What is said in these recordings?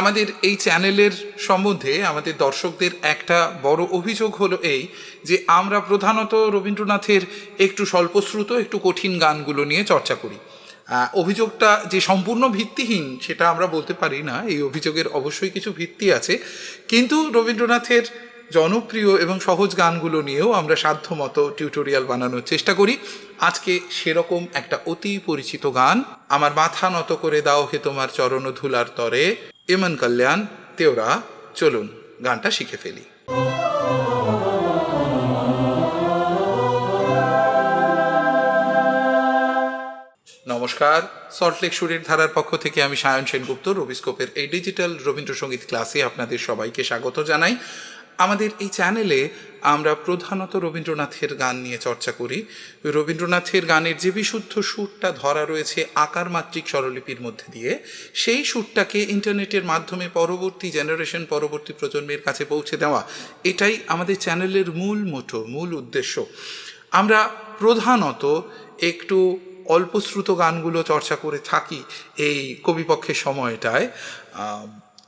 আমাদের এই চ্যানেলের সম্বন্ধে আমাদের দর্শকদের একটা বড় অভিযোগ হলো এই যে আমরা প্রধানত রবীন্দ্রনাথের একটু স্বল্পশ্রুত, একটু কঠিন গানগুলো নিয়ে চর্চা করি। অভিযোগটা যে সম্পূর্ণ ভিত্তিহীন সেটা আমরা বলতে পারি না, এই অভিযোগের অবশ্যই কিছু ভিত্তি আছে। কিন্তু রবীন্দ্রনাথের জনপ্রিয় এবং সহজ গানগুলো নিয়েও আমরা সাধ্যমতো টিউটোরিয়াল বানানোর চেষ্টা করি। আজকে সেরকম একটা অতি পরিচিত গান, আমার মাথা নত করে দাও হে তোমার চরণ ধুলার তরে। এমন কল্যাণ, তেওরা, চলুন গানটা শিখে ফেলি। নমস্কার সল্টলেক সুরের ধারার পক্ষ থেকে আমি সায়ন সেনগুপ্ত, রবিস্কোপের এই ডিজিটাল রবীন্দ্রসঙ্গীত ক্লাসে আপনাদের সবাইকে স্বাগত জানাই। আমাদের এই চ্যানেলে আমরা প্রধানত রবীন্দ্রনাথের গান নিয়ে চর্চা করি। রবীন্দ্রনাথের গানের যে বিশুদ্ধ সুরটা ধরা রয়েছে আকার মাত্রিক স্বরলিপির মধ্যে দিয়ে, সেই সুরটাকে ইন্টারনেটের মাধ্যমে পরবর্তী জেনারেশন পরবর্তী প্রজন্মের কাছে পৌঁছে দেওয়া, এটাই আমাদের চ্যানেলের মূল মোটো মূল উদ্দেশ্য। আমরা প্রধানত একটু অল্পশ্রুত গানগুলো চর্চা করে থাকি এই কবিপক্ষের সময়টায়।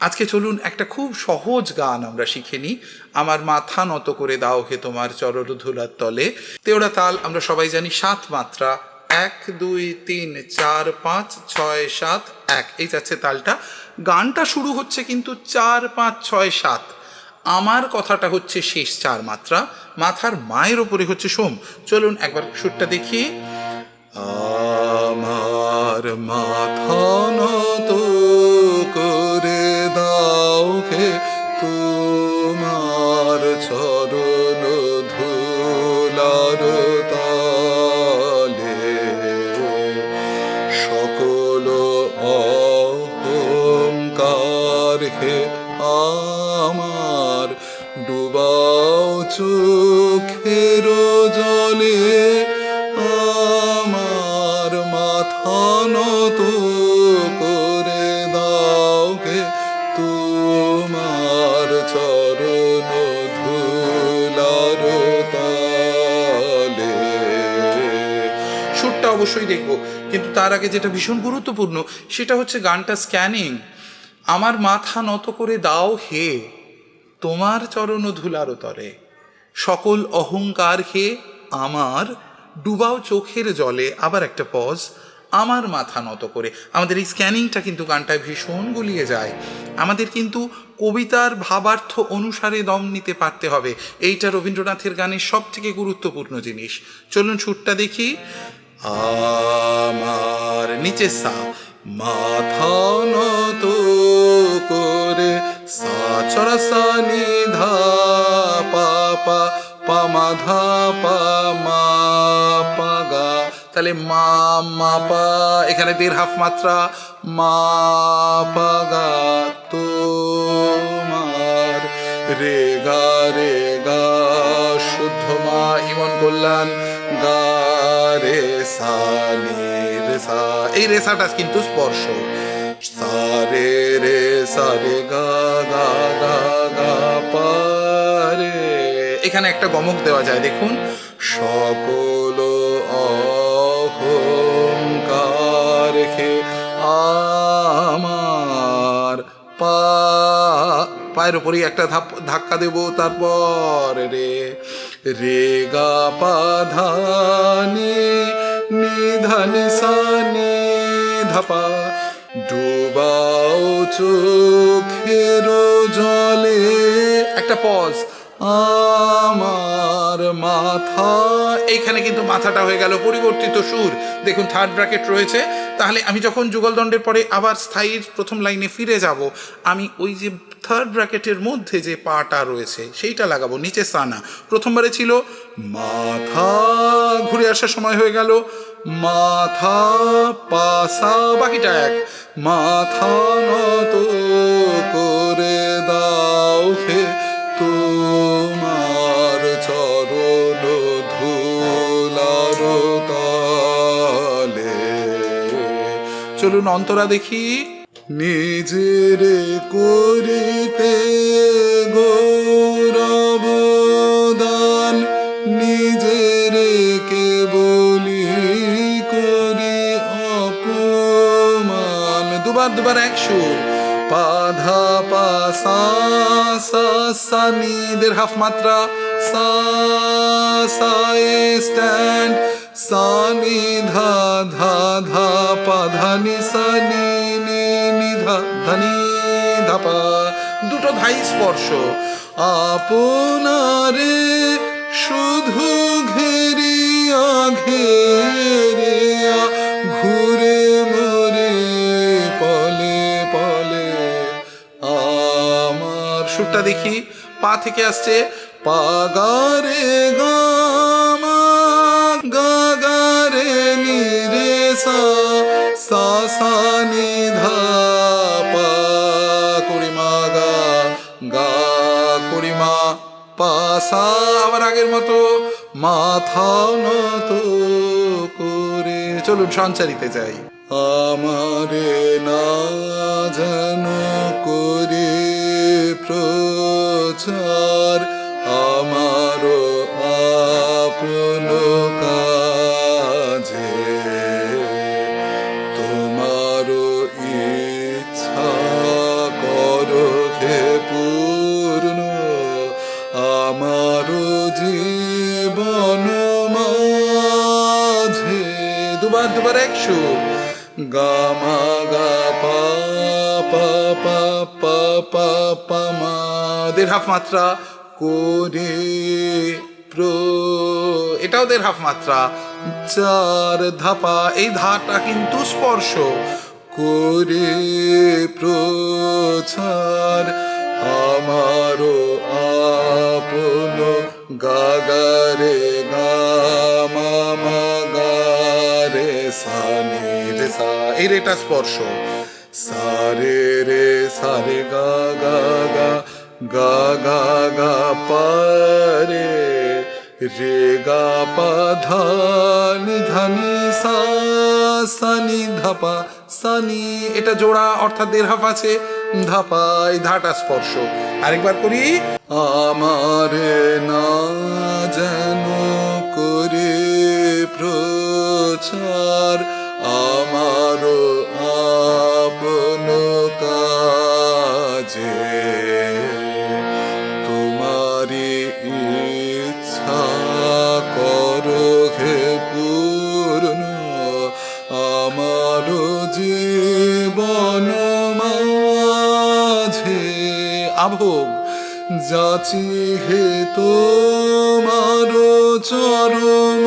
আজকে চলুন একটা খুব সহজ গান আমরা শিখে নিই। আমার মাথা নত করে দাও হে তোমার চরণ ধুলার তলে। তেওড়া তাল, আমরা সবাই জানি সাত মাত্রা। এক, দুই, তিন, চার, পাঁচ, ছয়, সাত, এক। এই যাচ্ছে তালটা। গানটা শুরু হচ্ছে কিন্তু চার, পাঁচ, ছয়, সাত। আমার কথাটা হচ্ছে শেষ চার মাত্রা। মাথার মায়ের ওপরে হচ্ছে সোম। চলুন একবার সুরটা দেখি। আমার মাথা তোমার চরণ সুরটা অবশ্যই দেখব, কিন্তু তার আগে যেটা ভীষণ গুরুত্বপূর্ণ, সেটা হচ্ছে গানটা স্ক্যানিং আমার মাথা নত করে দাও হে, তোমার চরণ ধুলার তরে। সকল অহংকার হে, আমার, ডুবাও চোখের জলে। আবার একটা পজ আমার মাথা নত করে। আমাদের এই স্ক্যানিংটা কিন্তু গানটায় ভীষণ গুলিয়ে যায়। আমাদের কিন্তু কবিতার ভাবার্থ অনুসারে দম নিতে পারতে হবে। এইটা রবীন্দ্রনাথের গানের সব থেকে গুরুত্বপূর্ণ জিনিস। চলুন সুরটা দেখি। আমার নিচে সা, মাথা নত করে ধা, পা পা পা, মা ধা, পা, মা, পা, গা তাহলে মা মা পা, এখানে দেড় হাফ মাত্রা। মা পা গা তোমার রে গা রে গা শুদ্ধ মা, ইমন কল্যাণ। গা, রে সা রে সা, এই রেসাটা কিন্তু স্পর্শ। সা, রে রে সা, রে গা গা গা গা, পা, রে। এখানে একটা গমক দেওয়া যায়, দেখুন। সকল রেখে আমার পা, পায়ের উপরেই একটা ধাক্কা দেব, তারপর রে রে গা পা ধানি, নিধানি সানি ধাপা, ডুবাও চোখের জলে। একটা পজ আমার মাথা। এইখানে কিন্তু মাথাটা হয়ে গেল পরিবর্তিত সুর। দেখুন থার্ড ব্র্যাকেট রয়েছে। তাহলে আমি যখন যুগলদণ্ডের পরে আবার স্থায়ীর প্রথম লাইনে ফিরে যাব, আমি ওই যে থার্ড ব্র্যাকেটের মধ্যে যে পাটা রয়েছে, সেইটা লাগাবো, নিচে সানা। প্রথমবারে ছিল, মাথা। ঘুরে আসার সময় হয়ে গেল, মাথা পাসা। বাকিটা এক, মাথা নত করে দাও হে চলুন অন্তরা দেখি। নিজের করিতে গৌরব দান নিজের কে বলি করি অপমান। দুবার দুবার এক সুর। পা ধা সা সা সা নি দের হাফ মাত্রা। সা সা স্ট্যান্ড। সা নি ধা ধা ধা পা ধা নি সা নি নি ধা ধা নি ধা পা দুটো ধাই স্পর্শ। আপনারে শুধু ঘেরিয়া ঘেরিয়া ঘুরে মরে পলে পলে। আমার সুরটা দেখি, পা থেকে আসছে পাগারে আগের মতো মাথা নত করে। চলুন সঞ্চারিতে যাই আমারে না যেন করে প্রচার, আমারও আপন গামা গা পা পা পা পা পা পা মা দেড় হাফ মাত্রা করে প্রো। এটাও দেড় হাফ মাত্রা। চার ধাপা। এই ধাটা কিন্তু স্পর্শ করে প্রচার আমারও আপন গাগারে গামা এই রেটা স্পর্শ। সারে রে, সারে গা গা গা গা গা গা পারে রে। গা, পা ধানি ধানি সা সানি ধাপা সানি এটা জোড়া অর্থাৎ দেড় হাফ আছে। ধাপা এই ধাটা স্পর্শ। আরেকবার করি। আমারে আভোগ, যাচি হে তোমার চরম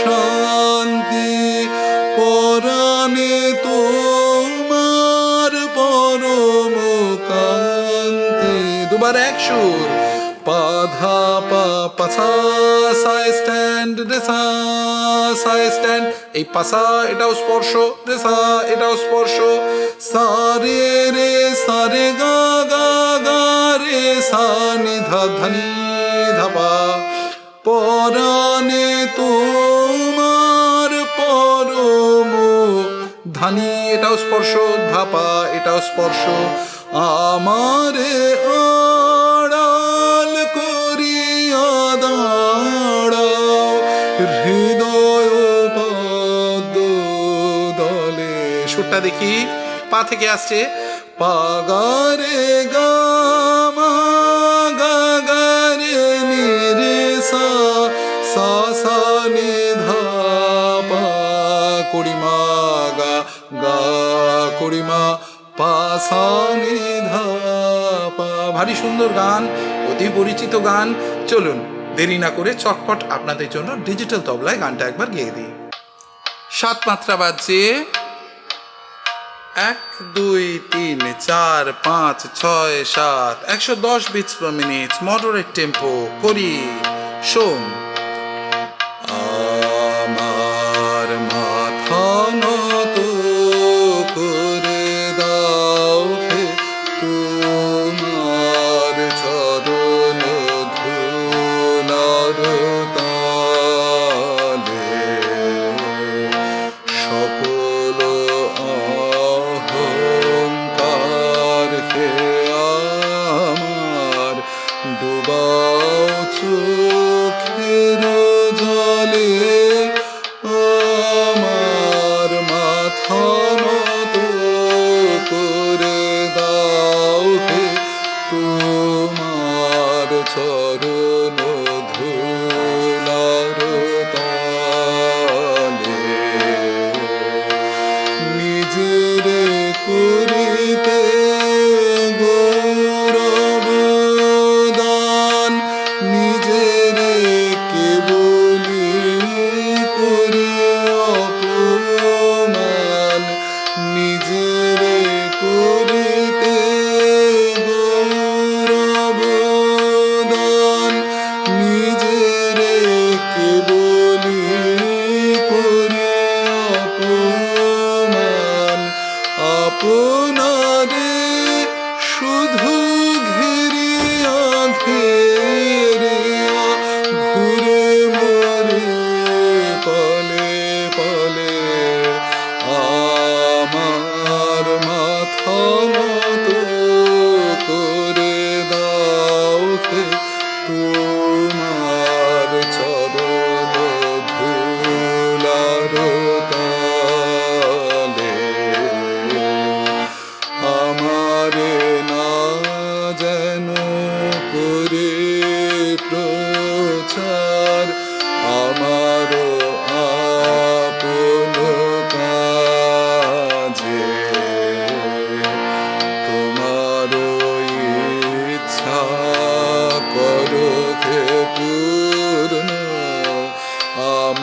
শান্তি, পরাণে তোমার পরম কান্তি দুবার এক পাধা পা পাসা সাই স্ট্যান্ড রেসা সাই স্ট্যান্ড এই পাসা, এটাও স্পর্শ রেসা এটাও স্পর্শ। সারে রে সারে গা গা গা রে, সা নি ধা ধনি ধাপা পরাণে তোমার পরম ধানি এটাও স্পর্শ ধাপা এটাও স্পর্শ। আমারে আড়াল করিয়া দাঁড়াও, হৃদয় সুরটা দেখি। পা থেকে আসছে। পাগারে সা নি, ধা, পা গা গা পা ধা, পা। ভারী সুন্দর গান, অতি পরিচিত গান। চলুন, দেরি না করে চটপট আপনাদের জন্য ডিজিটাল তবলায় গানটা একবার গেয়ে দিই। সাত মাত্রা বাজছে। এক, দুই, তিন, চার, পাঁচ, ছয়, সাত, একশো দশ beats per minute moderate tempo করি। শোন।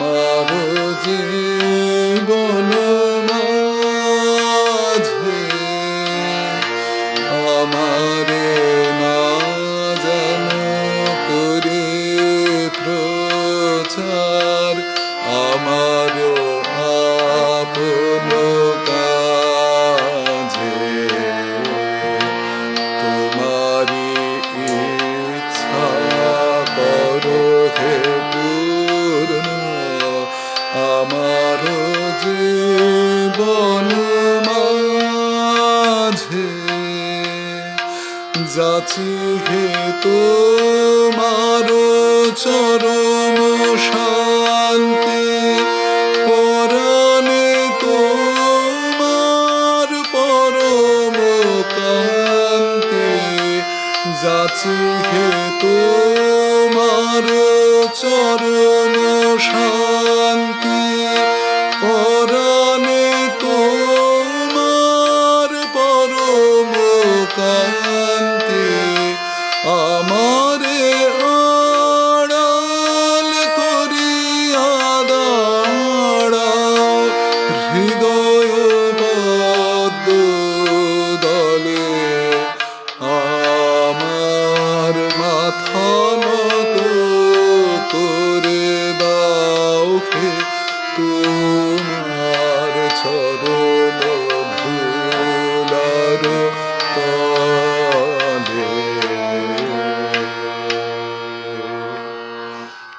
আমার জীবন। জীবন মাঝে যাচি হে তোমার চরম শান্তি, পরাণে তোমার পরম কান্তি যাচি হে তোমার চরম শান্তি। কান্তি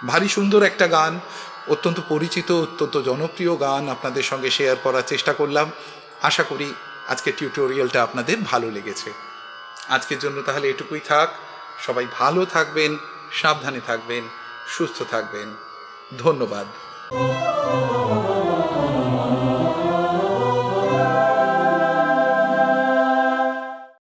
ভারী সুন্দর একটা গান, অত্যন্ত পরিচিত, অত্যন্ত জনপ্রিয় গান আপনাদের সঙ্গে শেয়ার করার চেষ্টা করলাম। আশা করি আজকের টিউটোরিয়ালটা আপনাদের ভালো লেগেছে। আজকের জন্য তাহলে এটুকুই থাক। সবাই ভালো থাকবেন, সাবধানে থাকবেন, সুস্থ থাকবেন। ধন্যবাদ।